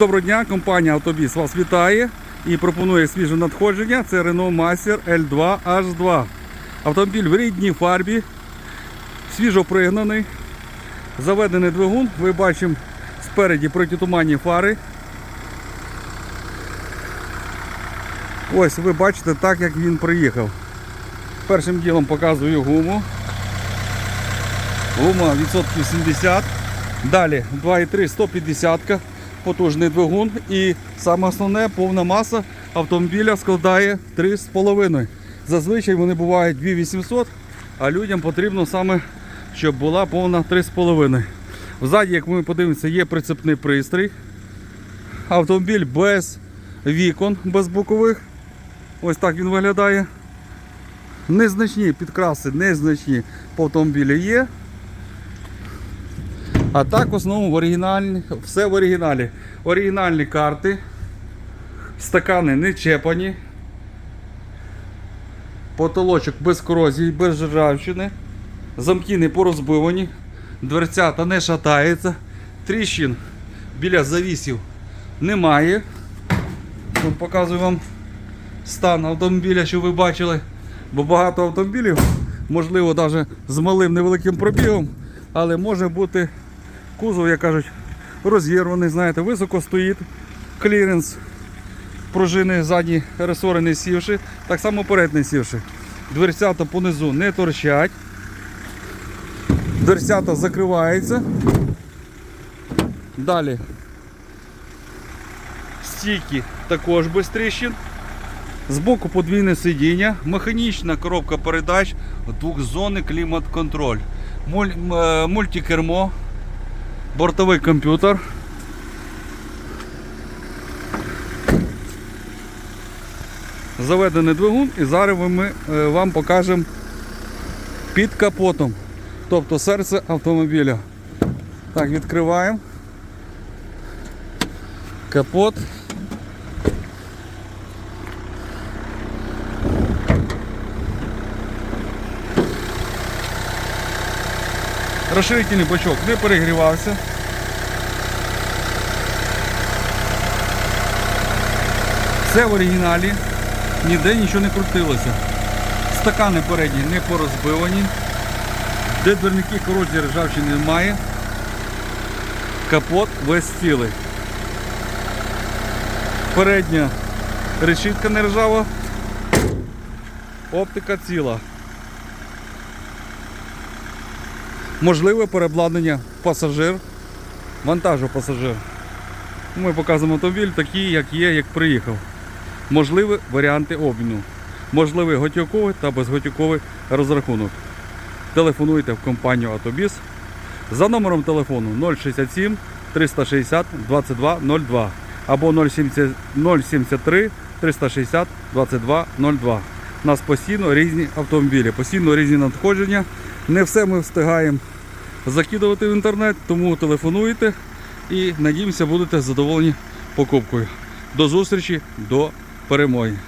Доброго дня, компанія Автобіс вас вітає і пропонує свіже надходження. Це Renault Master L2 H2. Автомобіль в рідній фарбі, свіжо пригнаний, заведений двигун. Ви бачимо спереді протитуманні фари. Ось ви бачите так, як він приїхав. Першим ділом показую гуму. Гума відсотків 70. Далі 2,3 150 потужний двигун. І саме основне, повна маса автомобіля складає 3,5. Зазвичай вони бувають 2800, а людям потрібно саме, щоб була повна 3,5. Взаді, як ми подивимося, є прицепний пристрій. Автомобіль без вікон, без бокових. Ось так він виглядає. Незначні підкраси, незначні по автомобілі є. А так в основному в оригінальні, все в оригіналі. Оригінальні карти, стакани не чепані, потолочок без корозії, без ржавчини, замки не порозбивані, дверцята не шатаються, тріщин біля завісів немає. Тут показую вам стан автомобіля, що ви бачили. Бо багато автомобілів, можливо, навіть з малим невеликим пробігом, але може бути кузов, як кажуть, розірваний, знаєте, високо стоїть, кліренс, пружини задні ресори не сівши, так само перед не сівши. Дверцята понизу не торчать. Дверцята закриваються. Далі стійки також без тріщин. Збоку подвійне сидіння, механічна коробка передач, двохзонний клімат-контроль, е, мультикермо, бортовий комп'ютер. Заведений двигун і зараз ми е, вам покажемо під капотом, тобто серце автомобіля. Так, відкриваємо. Капот. Розширительний бачок не перегрівався. Все в оригіналі, ніде нічого не крутилося. Стакани передні не порозбивані. Де дверники корозії ржавчини немає. Капот весь цілий. Передня решітка не ржава. Оптика ціла. Можливе переобладнання пасажир, вантажу пасажир. Ми показуємо автомобіль такий, як є, як приїхав. Можливі варіанти обміну. Можливий готівковий та безготівковий розрахунок. Телефонуйте в компанію Автобіс за номером телефону 067 360 2202 або 073 360 2202. У нас постійно різні автомобілі, постійно різні надходження. Не все ми встигаємо закидувати в інтернет, тому телефонуйте і надіємося, будете задоволені покупкою. До зустрічі, до перемоги.